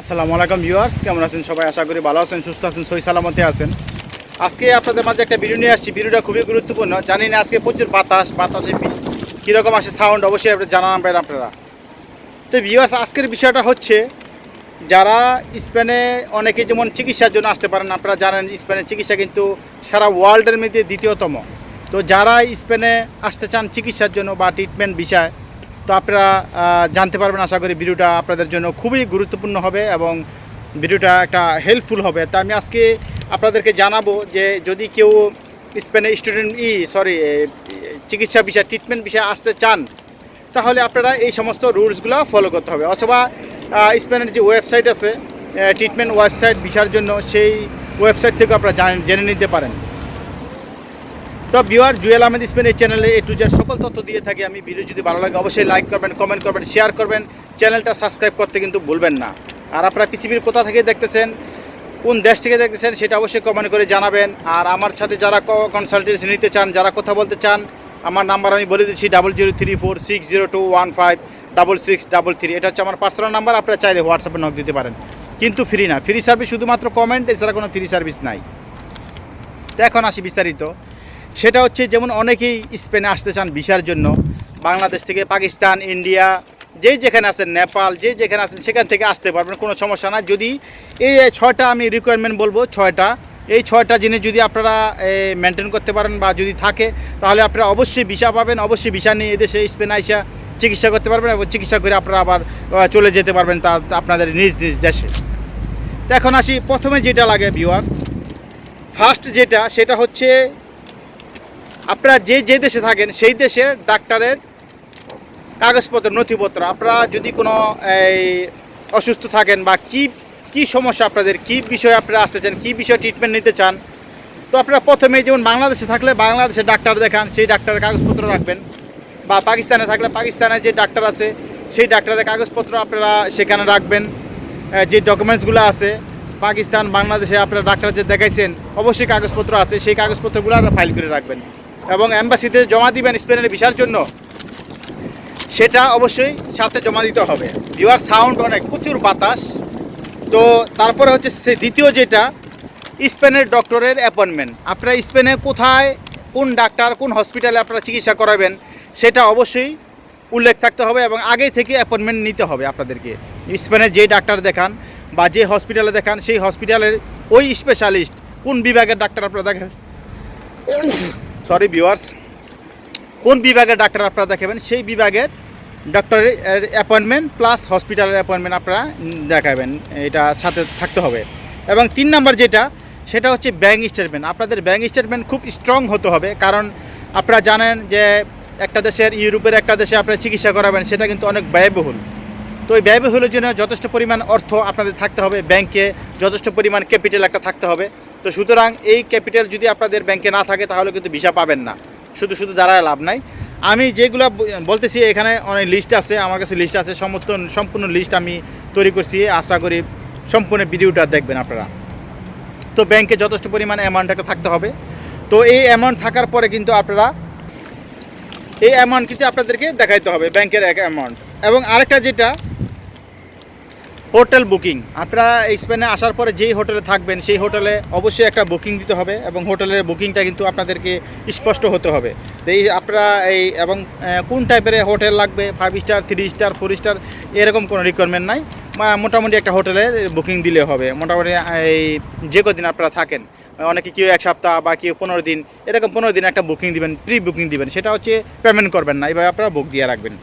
আসসালামু আলাইকুম ভিউয়ার্স, কেমন আছেন সবাই? আশা করি ভালো আছেন, সুস্থ আছেন সই সালামতে আছেন। আজকে আপনাদের মাঝে একটা ভিডিও নিয়ে আসছি। ভিডিওটা খুবই গুরুত্বপূর্ণ। জানি না আজকে প্রচুর বাতাস, বাতাসে কীরকম আসে সাউন্ড অবশ্যই আপনি জানাবেন আপনারা। তো ভিউয়ার্স, আজকের বিষয়টা হচ্ছে, যারা স্পেনে অনেকে যেমন চিকিৎসার জন্য আসতে পারেন, আপনারা জানেন স্পেনের চিকিৎসা কিন্তু সারা ওয়ার্ল্ডের মধ্যে দ্বিতীয়তম। তো যারা স্পেনে আসতে চান চিকিৎসার জন্য বা ট্রিটমেন্ট বিষয় তো আপনারা জানতে পারবেন, আশা করি ভিডিওটা আপনাদের জন্য খুবই গুরুত্বপূর্ণ হবে এবং ভিডিওটা একটা হেল্পফুল হবে। তা আমি আজকে আপনাদেরকে জানাব যে যদি কেউ স্পেনে স্টুডেন্ট ই সরি চিকিৎসা বিষয় ট্রিটমেন্ট বিষয়ে আসতে চান, তাহলে আপনারা এই সমস্ত রুলসগুলো ফলো করতে হবে। অথবা স্পেনের যে ওয়েবসাইট আছে ট্রিটমেন্ট ওয়েবসাইট ভিসার জন্য সেই ওয়েবসাইট থেকে আপনারা জেনে নিতে পারেন। তো ভিউয়ার, জুয়েল আহমেদ স্পেন এই চ্যানেলে এ টু জেড সকল তথ্য দিয়ে থাকি। আমি ভিডিও যদি ভালো লাগে, অবশ্যই লাইক করবেন, কমেন্ট করবেন, শেয়ার করবেন। চ্যানেলটা সাবস্ক্রাইব করতে কিন্তু ভুলবেন না। আর আপনারা পৃথিবীর কোথা থেকে দেখতেছেন, কোন দেশ থেকে দেখতেছেন, সেটা অবশ্যই কমেন্ট করে জানাবেন। আর আমার সাথে যারা কনসালটেন্সি নিতে চান, যারা কথা বলতে চান, আমার নাম্বার আমি বলে দিচ্ছি double zero three four six zero two one five double six double three এটা হচ্ছে আমার পার্সোনাল নাম্বার, আপনারা চাইলে হোয়াটসঅ্যাপে নক দিতে পারেন। কিন্তু ফ্রি না। ফ্রি সার্ভিস শুধুমাত্র কমেন্ট এছাড়া কোনো ফ্রি সার্ভিস নাই। তো এখন আসি বিস্তারিত। সেটা হচ্ছে যেমন অনেকেই স্পেনে আসতে চান ভিসার জন্য, বাংলাদেশ থেকে পাকিস্তান, ইন্ডিয়া, যেই যেখানে আছেন, নেপাল যে যেখানে আছেন, সেখান থেকে আসতে পারবেন, কোনো সমস্যা না যদি এই ছয়টা আমি রিকোয়ারমেন্ট বলব, ছয়টা, এই ছয়টা জিনিস যদি আপনারা মেনটেন করতে পারেন বা যদি থাকে, তাহলে আপনারা অবশ্যই ভিসা পাবেন, অবশ্যই ভিসা নিয়ে এদেশে, স্পেন আইসা চিকিৎসা করতে পারবেন এবং চিকিৎসা করে আপনারা আবার চলে যেতে পারবেন তা, আপনাদের নিজ নিজ দেশে। তো এখন আসি, প্রথমে যেটা লাগে ভিউয়ার্স ফার্স্ট যেটা, সেটা হচ্ছে আপনারা যে যে দেশে থাকেন, সেই দেশের ডাক্তারের কাগজপত্র, নথিপত্র, আপনারা যদি কোনো, এই, অসুস্থ থাকেন বা কি কি সমস্যা আপনাদের, কি বিষয়ে আপনারা আসতে চান, কী বিষয়ে ট্রিটমেন্ট নিতে চান, তো আপনারা প্রথমে যেমন বাংলাদেশে থাকলে বাংলাদেশে ডাক্তার দেখান, সেই ডাক্তারের কাগজপত্র রাখবেন। বা পাকিস্তানে থাকলে পাকিস্তানে যে ডাক্তার আছে, সেই ডাক্তারের কাগজপত্র আপনারা সেখানে রাখবেন। যে ডকুমেন্টসগুলো আছে, পাকিস্তান, বাংলাদেশে আপনারা ডাক্তার যে দেখাইছেন, অবশ্যই কাগজপত্র আছে, সেই কাগজপত্রগুলো আপনারা ফাইল করে রাখবেন। এবং অ্যাম্বাসিতে জমা দিবেন স্পেনের ভিসার জন্য, সেটা অবশ্যই সাথে জমা দিতে হবে। ইউর সাউন্ড অনেক, প্রচুর বাতাস। তো তারপরে হচ্ছে সে দ্বিতীয় যেটা, স্পেনের ডক্টরের অ্যাপয়েন্টমেন্ট আপনারা স্পেনে কোথায়, কোন ডাক্তার, কোন হসপিটালে আপনারা চিকিৎসা করাবেন, সেটা অবশ্যই উল্লেখ থাকতে হবে এবং আগে থেকে অ্যাপয়েন্টমেন্ট নিতে হবে আপনাদেরকে। স্পেনের যে ডাক্তার দেখান বা যে হসপিটালে দেখান, সেই হসপিটালের ওই স্পেশালিস্ট কোন বিভাগের ডাক্তার আপনারা দেখেন? সরি ভিউয়ার্স কোন বিভাগের ডাক্তার আপনারা দেখাবেন? সেই বিভাগের ডক্টরের অ্যাপয়েন্টমেন্ট প্লাস হসপিটালের অ্যাপয়েন্টমেন্ট আপনারা দেখাবেন। এটা সাথে থাকতে হবে। এবং তিন নাম্বার যেটা, সেটা হচ্ছে ব্যাঙ্ক স্টেটমেন্ট আপনাদের ব্যাঙ্ক স্টেটমেন্ট খুব স্ট্রং হতে হবে। কারণ আপনারা জানেন যে একটা দেশের, ইউরোপের একটা দেশে আপনারা চিকিৎসা করাবেন, সেটা কিন্তু অনেক ব্যয়বহুল। তো ওই ব্যয়বহুলের জন্য যথেষ্ট পরিমাণ অর্থ আপনাদের থাকতে হবে। ব্যাংকে যথেষ্ট পরিমাণ ক্যাপিটাল একটা থাকতে হবে। তো সুতরাং এই ক্যাপিটাল যদি আপনাদের ব্যাংকে না থাকে, তাহলে কিন্তু ভিসা পাবেন না। শুধু শুধু দাঁড়ায় লাভ নাই। আমি যেগুলো বলতেছি, এখানে অনেক লিস্ট আছে, আমার কাছে লিস্ট আছে, সমস্ত, সম্পূর্ণ লিস্ট আমি তৈরি করছি। আশা করি সম্পূর্ণ ভিডিওটা দেখবেন আপনারা। তো ব্যাংকে যথেষ্ট পরিমাণ অ্যামাউন্ট একটা থাকতে হবে। তো এই অ্যামাউন্ট থাকার পরে কিন্তু আপনারা এই অ্যামাউন্ট কিন্তু আপনাদেরকে দেখাইতে হবে, ব্যাংকের এক অ্যামাউন্ট এবং আরেকটা যেটা হোটেল বুকিং। আপনারা স্পেনে আসার পরে যেই হোটেলে থাকবেন, সেই হোটেলে অবশ্যই একটা বুকিং দিতে হবে এবং হোটেলের বুকিংটা কিন্তু আপনাদেরকে স্পষ্ট হতে হবে। এই আপনারা এই এবং কোন টাইপের হোটেল লাগবে? Five star three star four star এরকম কোনো রিকোয়ারমেন্ট নাই। মোটামুটি একটা হোটেলের বুকিং দিলে হবে। মোটামুটি এই যে কদিন আপনারা থাকেন, অনেকে কেউ এক সপ্তাহ বা কেউ পনেরো দিন, এরকম পনেরো দিন একটা বুকিং দিবেন প্রি বুকিং দিবেন। সেটা হচ্ছে পেমেন্ট করবেন না। এইভাবে আপনারা বুক দিয়ে রাখবেন।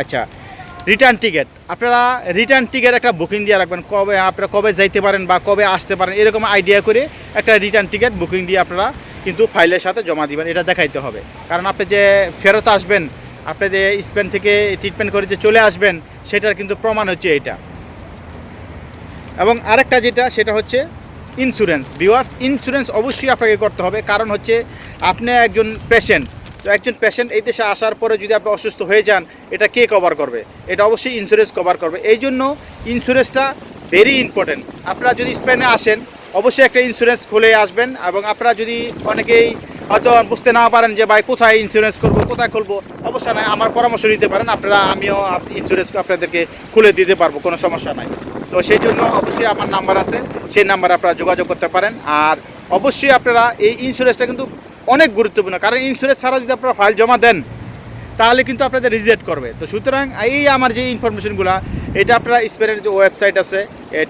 আচ্ছা রিটার্ন টিকিট আপনারা রিটার্ন টিকিট একটা বুকিং দিয়ে রাখবেন। কবে আপনারা কবে যাইতে পারেন বা কবে আসতে পারেন, এরকম আইডিয়া করে একটা রিটার্ন টিকিট বুকিং দিয়ে আপনারা কিন্তু ফাইলের সাথে জমা দিবেন। এটা দেখাইতে হবে। কারণ আপনি যে ফেরত আসবেন, আপনি যে স্পেন থেকে ট্রিটমেন্ট করে যে চলে আসবেন, সেটার কিন্তু প্রমাণ হচ্ছে এটা। এবং আরেকটা যেটা, সেটা হচ্ছে ইন্স্যুরেন্স ভিউয়ার্স ইন্স্যুরেন্স অবশ্যই আপনাকে করতে হবে। কারণ হচ্ছে আপনি একজন পেশেন্ট তো একজন পেশেন্ট এই দেশে আসার পরে যদি আপনি অসুস্থ হয়ে যান, এটা কে কভার করবে? এটা অবশ্যই ইন্স্যুরেন্স কভার করবে। এই জন্য ইন্স্যুরেন্সটা ভেরি ইম্পর্টেন্ট আপনারা যদি স্পেনে আসেন, অবশ্যই একটা ইন্স্যুরেন্স খুলে আসবেন এবং আপনারা যদি অনেকেই হয়তো বুঝতে না পারেন যে, ভাই, কোথায় ইন্স্যুরেন্স করব, কোথায় খুলবো? অবশ্যই নয় আমার পরামর্শ নিতে পারেন, আপনারা আমিও ইন্স্যুরেন্স আপনাদেরকে খুলে দিতে পারব, কোনো সমস্যা নাই। তো সেই জন্য অবশ্যই আমার নাম্বার আছে, সেই নাম্বারে আপনারা যোগাযোগ করতে পারেন। আর অবশ্যই আপনারা এই ইন্স্যুরেন্সটা কিন্তু অনেক গুরুত্বপূর্ণ। কারণ ইন্স্যুরেন্স ছাড়া যদি আপনারা ফাইল জমা দেন, তাহলে কিন্তু আপনাদের রিজেক্ট করবে। তো সুতরাং এই আমার যে ইনফরমেশনগুলো এটা আপনারা স্পেনের যে ওয়েবসাইট আছে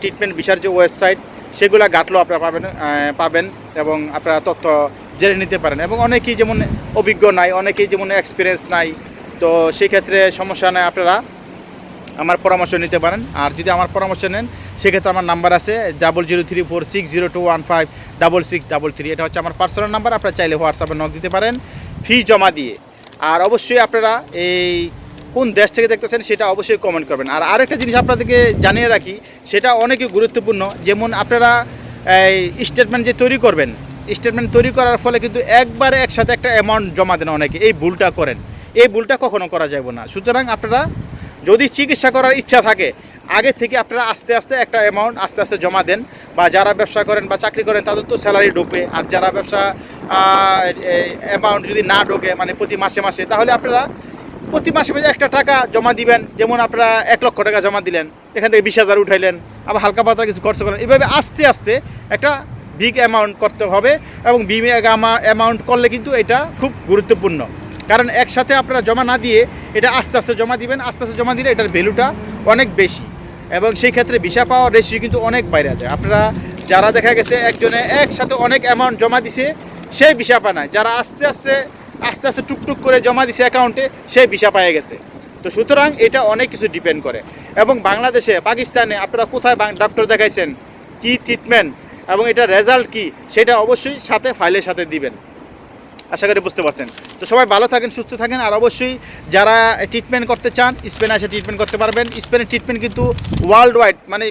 ট্রিটমেন্ট বিষয়ের যে ওয়েবসাইট সেগুলো ঘাটলেও আপনারা পাবেন পাবেন এবং আপনারা তথ্য জেনে নিতে পারেন। এবং অনেকেই যেমন অভিজ্ঞ নাই, অনেকেই যেমন এক্সপিরিয়েন্স নাই, তো সেক্ষেত্রে সমস্যা নাই আপনারা আমার পরামর্শ নিতে পারেন। আর যদি আমার পরামর্শ নেন, সেক্ষেত্রে আমার নাম্বার আছে double zero three four six zero two one five double six double three এটা হচ্ছে আমার পার্সোনাল নাম্বার, আপনারা চাইলে হোয়াটসঅ্যাপে নক দিতে পারেন ফি জমা দিয়ে। আর অবশ্যই আপনারা এই কোন দেশ থেকে দেখতেছেন, সেটা অবশ্যই কমেন্ট করবেন। আর আরেকটা জিনিস আপনাদেরকে জানিয়ে রাখি, সেটা অনেকই গুরুত্বপূর্ণ যেমন আপনারা এই স্টেটমেন্ট যে তৈরি করবেন স্টেটমেন্ট তৈরি করার ফলে কিন্তু একবারে একসাথে একটা অ্যামাউন্ট জমা দেন অনেকে। এই ভুলটা করেন। এই ভুলটা কখনো করা যাবে না। সুতরাং আপনারা যদি চিকিৎসা করার ইচ্ছা থাকে, আগে থেকে আপনারা আস্তে আস্তে একটা অ্যামাউন্ট আস্তে আস্তে জমা দেন, বা যারা ব্যবসা করেন বা চাকরি করেন, তাদের তো স্যালারি ঢুকবে। আর যারা ব্যবসা অ্যামাউন্ট যদি না ঢোকে মানে প্রতি মাসে মাসে, তাহলে আপনারা প্রতি মাসে মাসে একটা টাকা জমা দিবেন। যেমন আপনারা এক লক্ষ টাকা জমা দিলেন, এখান থেকে বিশ হাজার উঠাইলেন, আবার হালকা পাতলা কিছু খরচ করেন এভাবে আস্তে আস্তে একটা বিগ অ্যামাউন্ট করতে হবে, এবং বিগ অ্যামাউন্ট করলে কিন্তু এটা খুব গুরুত্বপূর্ণ। কারণ একসাথে আপনারা জমা না দিয়ে এটা আস্তে আস্তে জমা দিবেন, আস্তে আস্তে জমা দিলে এটার ভ্যালুটা অনেক বেশি। এবং সেই ক্ষেত্রে ভিসা পাওয়ার রেশিও কিন্তু অনেক বাইরে আছে আপনারা যারা দেখা গেছে একজনে একসাথে অনেক অ্যামাউন্ট জমা দিছে সেই ভিসা পায় না যারা আস্তে আস্তে আস্তে আস্তে টুকটুক করে জমা দিছে অ্যাকাউন্টে সেই ভিসা পায়ে গেছে। তো সুতরাং এটা অনেক কিছু ডিপেন্ড করে। এবং বাংলাদেশে, পাকিস্তানে আপনারা কোথায় ডক্টর দেখাইছেন? কি ট্রিটমেন্ট এবং এটা রেজাল্ট কি? সেটা অবশ্যই সাথে ফাইলের সাথে দিবেন। আশা করি বুঝতে পারতেন। তো সবাই ভালো থাকেন, সুস্থ থাকেন, আর অবশ্যই যারা ট্রিটমেন্ট করতে চান স্পেনে এসে ট্রিটমেন্ট করতে পারবেন। স্পেনের ট্রিটমেন্ট কিন্তু ওয়ার্ল্ড ওয়াইড মানে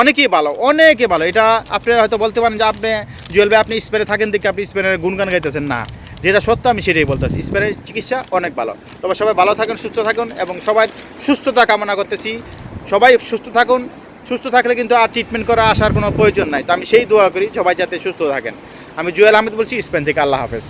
অনেকেই ভালো অনেকে ভালো। এটা আপনারা হয়তো বলতে পারেন যে আপনি, জুয়েল আপনি স্পেনে থাকেন দেখে আপনি স্পেনের গুণগান গাইতেছেন। না, যেটা সত্য আমি সেটাই বলতেছি। স্পেনের চিকিৎসা অনেক ভালো। তবে সবাই ভালো থাকুন, সুস্থ থাকুন এবং সবাই সুস্থতা কামনা করতেছি। সবাই সুস্থ থাকুন, সুস্থ থাকলে কিন্তু আর ট্রিটমেন্ট করা আসার কোনো প্রয়োজন নাই। তো আমি সেই দোয়া করি, সবাই যাতে সুস্থ থাকেন। আমি জুয়েল আহমেদ বলছি স্পেন থেকে আল্লাহ হাফেজ।